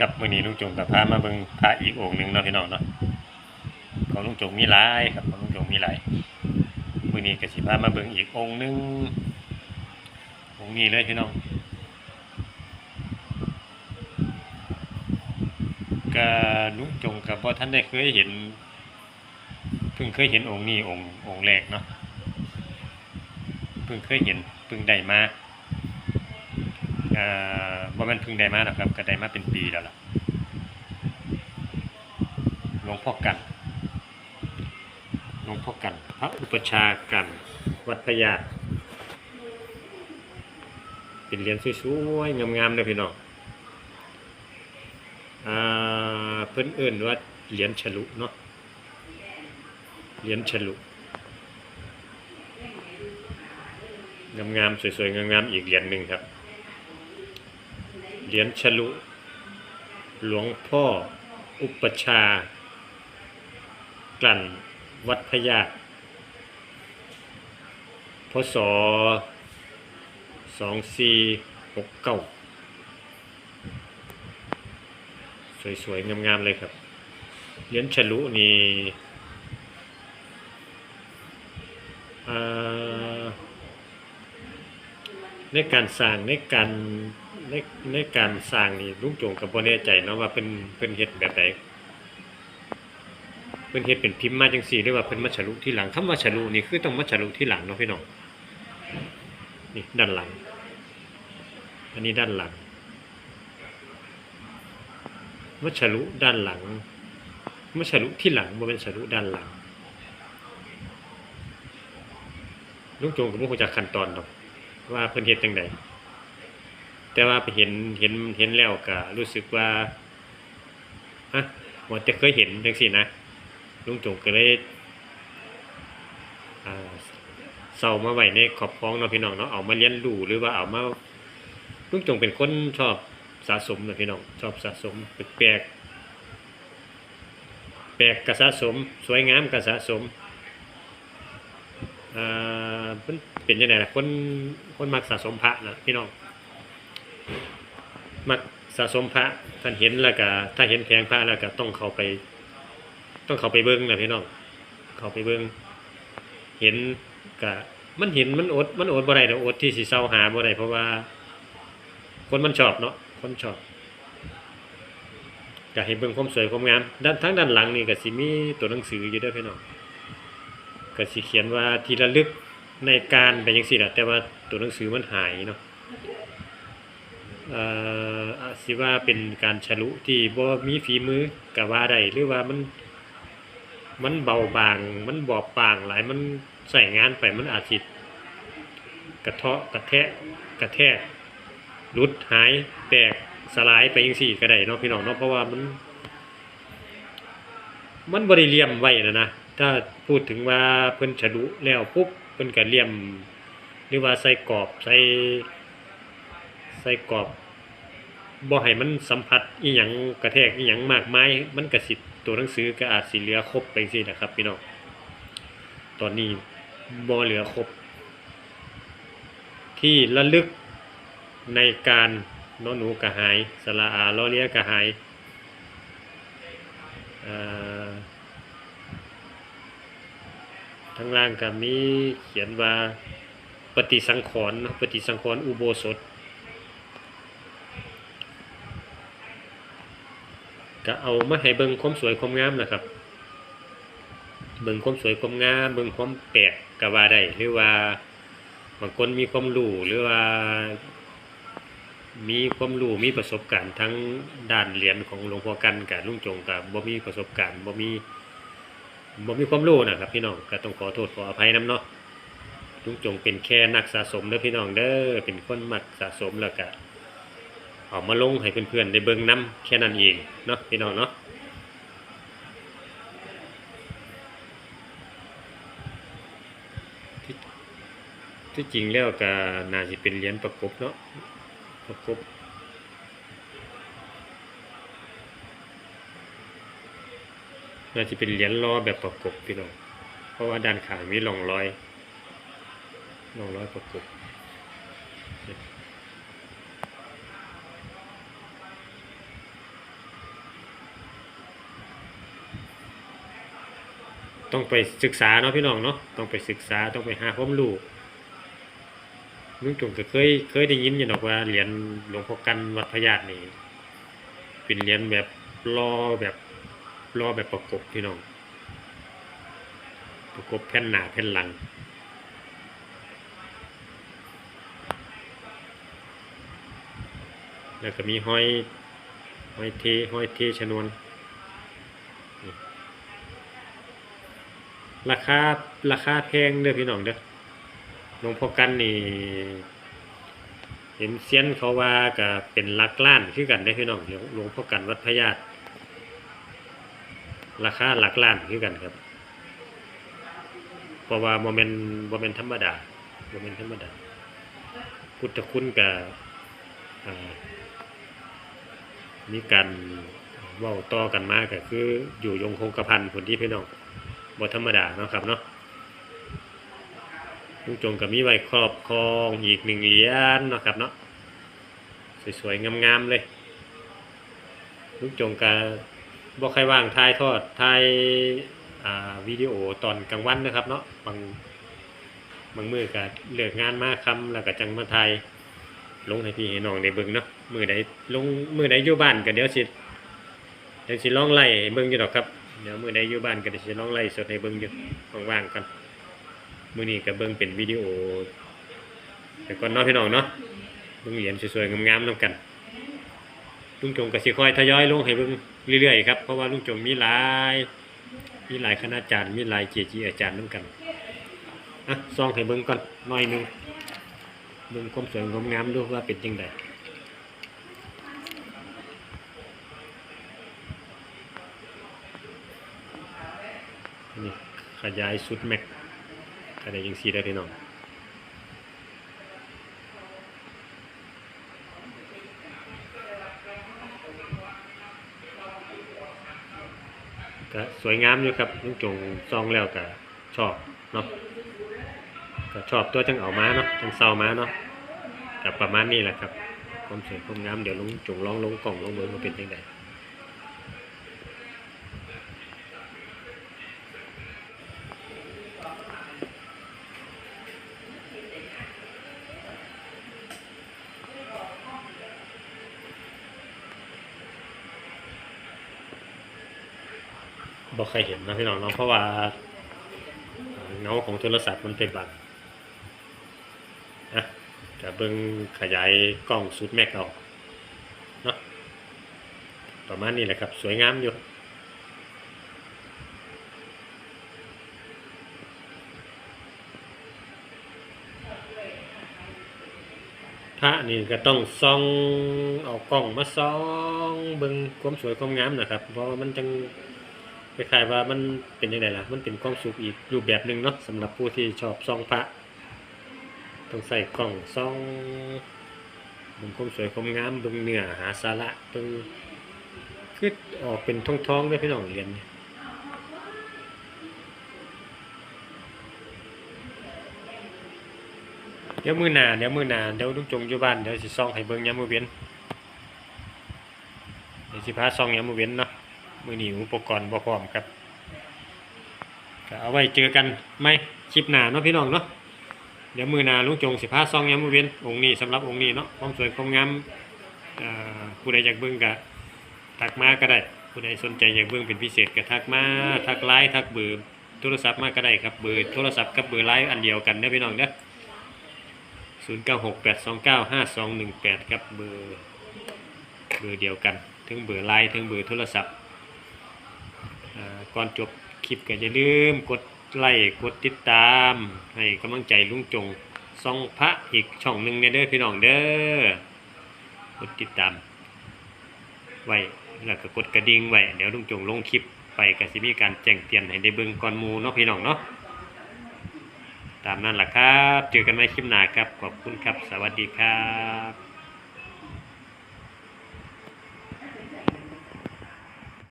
กับมื้อนี้ลุงจงกับพามาเบิ่งพระอีกองค์หนึ่งเนาะพี่น้องเนาะของลุงจงมีหลายครับของลุงจงมีหลายมื้อนี้ก็สิพามาเบิ่งอีกองค์หนึ่งองค์นี้เลยพี่น้องก็ลุงจงกับบ่ทันได้เคยเห็นเพิ่งเคยเห็นองค์นี้องค์องค์แรกเนาะเพิ่งเคยเห็นเพิ่งได้มาอ่า บ่แม่นพิ่งได้มาหรอกครับก็ได้มาเป็นปีแล้วล่ะหลวงพ่อกันหลวงพ่อกัน พระอุปชากัน วัดพระยาเป็นเหรียญสวยๆงามๆเลยพี่น้องอ่าเพิ่นเอิ้นว่าเหรียญฉลุเนาะเหรียญฉลุงามๆสวยๆงามๆอีกเหรียญหนึ่งครับ เหรียญฉลุ หลวงพ่ออุปชา กลั่นวัดพญาพศสองสี่หกเก้าสวยๆ งามๆ เลยครับ เหรียญฉลุนี่ในการสร้างในการ ในในการสร้างนี่ลุงโจงกับบ่แน่ใจเนาะว่าเป็นเป็นเฮ็ดแบบใดเพิ่นเฮ็ดเป็นพิมพ์มาจังซี่หรือว่าเพิ่นมาฉลุที่หลังคำว่าฉลุนี่คือต้องมาฉลุที่หลังเนาะพี่น้องนี่ด้านหลัง อันนี้ด้านหลังมาฉลุด้านหลังมาฉลุที่หลังบ่เป็นฉลุด้านหลังลุงโจงก็บ่รู้จักขั้นตอนดอกว่าเพิ่นเฮ็ดจังได แต่ว่าไปเห็นเห็นเห็นแล้วก็รู้สึกว่าฮะว่าจะเคยเห็นจังซี่นะลุงจงก็เลยอ่าเซามาไว้ในขอบคล้องเนาะพี่น้องเนาะเอามาเรียนรู้หรือว่าเอามาลุงจงเป็นคนชอบสะสมเนาะพี่น้องชอบสะสมแปลกแปลกก็สะสม สวยงามก็สะสมอ่าเป็นยังไงล่ะคนคนมักสะสมพระนะพี่น้อง มักสะสมพระท่านเห็นแล้วก็ถ้าเห็นแพงพระแล้วก็ต้องเข้าไป ต้องเข้าไปเบิ้งนะพี่น้องเข้าไปเบิ้งเห็นก็มันเห็นมันอดมันอดบ่ได้ดอกอดที่สิเศร้าหาบ่ได้เพราะว่า คนมันชอบเนาะคนชอบก็ให้เบิ่งความสวยความงามด้านทั้งด้านหลังนี่ก็สิมีตัวหนังสืออยู่ด้อพี่น้องก็สิเขียนว่าที่ระลึกในการไปจังซี่ล่ะแต่ว่าตัวหนังสือมันหายเนาะ สิว่าเป็นการฉลุที่บ่มีฝีมือก็ว่าได้หรือว่ามัน มันเบาบาง มันบอบบางหลายมันใส่งานไปมันอาจสิกระเทาะกระแทะกระแทกหลุดหายแตกสลายไปจังซี่ก็ได้เนาะพี่น้องเนาะเพราะว่ามัน มันบ่ได้เลียมไว้นะนะถ้าพูดถึงว่าเพิ่นฉลุแล้วปุ๊บเพิ่นก็เลียม หรือว่าใส่กรอบใส่ ใส่กรอบบ่ให้มันสัมผัสอีหยังกระแทกอีหยังมากมายมันก็สิตัวหนังสือก็อาจสิเหลือครบไปจังซี่นะครับพี่น้องตอนนี้บ่เหลือครบ ที่ระลึกในการนอหนูกระหายสระอาล้อเลียกระหายเอ่อทางล่างก็มีเขียนว่าปฏิสังขรณ์ปฏิสังขรณ์อุโบสถ ก็เอามาให้เบิ่งความสวยความงามนะครับ เบิ่งความสวยความงาม เบิ่งความแปลกก็ว่าได้หรือว่าบางคนมีความรู้หรือว่ามีความรู้มีประสบการณ์ทั้งด้านเหรียญของหลวงพ่อกันกับลุงจงกับบ่มีประสบการณ์บ่มีบ่มีความรู้นะครับ พี่น้องก็ต้องขอโทษขออภัยนํเนาะลุงจงเป็นแค่นักสะสมเด้อพี่น้องเด้อเป็นคนมักสะสมแล้วก็ เอามาลงให้เพื่อนๆได้เบิ่งน้ำแค่นั้นเองเนาะพี่น้องเนาะที่ที่จริงแล้วก็น่าจะเป็นเหรียญประกบเนาะประกบน่าจะเป็นเหรียญล้อแบบประกบพี่น้องเพราะว่าด้านขางมีร่องรอยร่องรอยประกบ ต้องไปศึกษาเนาะพี่น้องเนาะต้องไปศึกษาต้องไปหาความรู้ลุงจงก็เคยเคยได้ยินอยู่ดอกว่าเหรียญหลวงพ่อกันวัดพญาตินี่เป็นเหรียญแบบรอแบบรอแบบประกบพี่น้อง ประกบแผ่นหน้าแผ่นหลังแล้วก็มีห้อยห้อยเทห้อยเทชนวน ราคาราคาแพงเด้อพี่น้องเด้อหลวงพ่อกันนี่เห็นเซียนเขาว่าก็เป็นหลักล้านคือกันได้อพี่น้องหลวงพ่อกันวัดพระญาตราคาหลักล้านคือกันครับเพราะว่าโมเมนต์โมเมนต์ธรรมดาโมเมนต์ธรรมดา พุทธคุณกับอ่ามีการว้าต่อกันมาก็คืออยู่ยงคงกระพันผลที่พี่น้อง บ่ธรรมดาเนาะครับเนาะลุงจงก็มีไว้ครอบครองอีกหนึ่งเหรียญเนาะครับเนาะสวยๆงามๆเลยลุงจงก็บ่ใครว่างถ่ายทอดถ่ายวิดีโอตอนกลางวันนะครับเนาะบางบางมือก็เลิกงานมาค่ำแล้วก็จังมาถ่ายลงให้พี่ให้น้องได้เบิ่งเนาะมื้อใดลงมือใดอยู่บ้านก็เดี๋ยวสิเดี๋ยวสิลองไล่ให้เบิ่งอยู่ดอกครับ เดี๋ยวมือใดอยู่บ้านก็เดี๋ยวสิลองไล่สดให้เบิ่งอยู่ว่างๆกันมือนี้ก็เบิ่งเป็นวิดีโอแต่ก่อนเนาะพี่น้องเนาะเบิ่งเหรียญสวยๆงามๆนํกันลุงจงก็สิค่อยทยอยลงให้เบิ่งเรื่อยๆครับเพราะว่าลุงจงมีหลายมีหลายคณาจารย์มีหลายเจจีอาจารย์นํกันอะซองให้เบิ่งก่อนหน่อยหนึงเบิ่งความสวยความงามดูว่าเป็นจังได นี่ขยายสุดแม็กก็ได้จังซีได้พี่น้องก็สวยงามอยู่ครับลุงจงซองแล้วก็ชอบเนาะก็ชอบตัวจังเอามาเนาะจังเซามาเนาะกับประมาณนี้แหละครับความสวยความงามเดี๋ยวลุงจงลองลงกล่องลงเบอร์มาเป็นยังไง บ่เคยเห็นนะพี่น้องเนาะเพราะว่าเงาของโทรศัพท์มันเป็นบังนะจะเบิ่งขยายกล้องสุดแม็กเอาเนาะประมาณนี้แหละครับ สวยงามอยู่พระนี่ก็ต้องส่องเอากล้องมาส่องเบิ่งความสวยความงามนะครับ เพราะมันจัง คล้ายๆว่ามันเป็นยังไงล่ะ มันเป็นความสุขอีกรูปแบบหนึ่งเนาะสำหรับผู้ที่ชอบส่องพระ ต้องใส่กล้องส่องบิ่งความสวยความงามเบิ่งเนื้อหาสาระเบิ่งคือออกเป็นท้องๆด้วยพี่น้องเรียนเดี๋ยวมือหนาเดี๋ยวมือหนาเดี๋ยวลุงจงอยู่บ้านเดี๋ยวสิส่องให้เบิ่งยามมือเว้นเดี๋ยวสิพาส่องยามมือเว้นเนาะ มื้อนี้อุปกรณ์บ่พร้อมครับก็เอาไว้เจอกันไหมคลิปหน้าเนาะพี่น้องเนาะเดี๋ยวมือหนาลุงจงสิพาซองยามมือเวียนองค์นี้สำหรับองค์นี้เนาะความสวยความงามอ่าผู้ใดอยากเบิ่งก็ทักมาก็ได้ ผู้ใดสนใจอยากเบิ่งเป็นพิเศษก็ทักมาทักไลน์ทักเบอร์โทรศัพท์มาก็ได้ครับเบอร์โทรศัพท์กับเบอร์ไลน์อันเดียวกันเด้อพี่น้องเด้อ0968295218ครับเบอร์เบอร์เดียวกัน ถึงเบอร์ไลน์ถึงเบอร์โทรศัพท์ ก่อนจบคลิปก็อย่าลืมกดไลค์กดติดตาม ให้กำลังใจลุงจงซ่องพระอีกช่องหนึ่งเนี่ยเด้อพี่น้องเด้อกดติดตาม ไว้แล้วก็กดกระดิ่งไว้เดี๋ยวลุงจงลงคลิปไปก็สิมีการแจ้งเตือนให้ได้เบิ่งก่อนหมู่เนาะพี่น้องเนาะตามนั้นแหละครับ เจอกันใหม่คลิปหน้าครับ ขอบคุณครับ สวัสดีครับ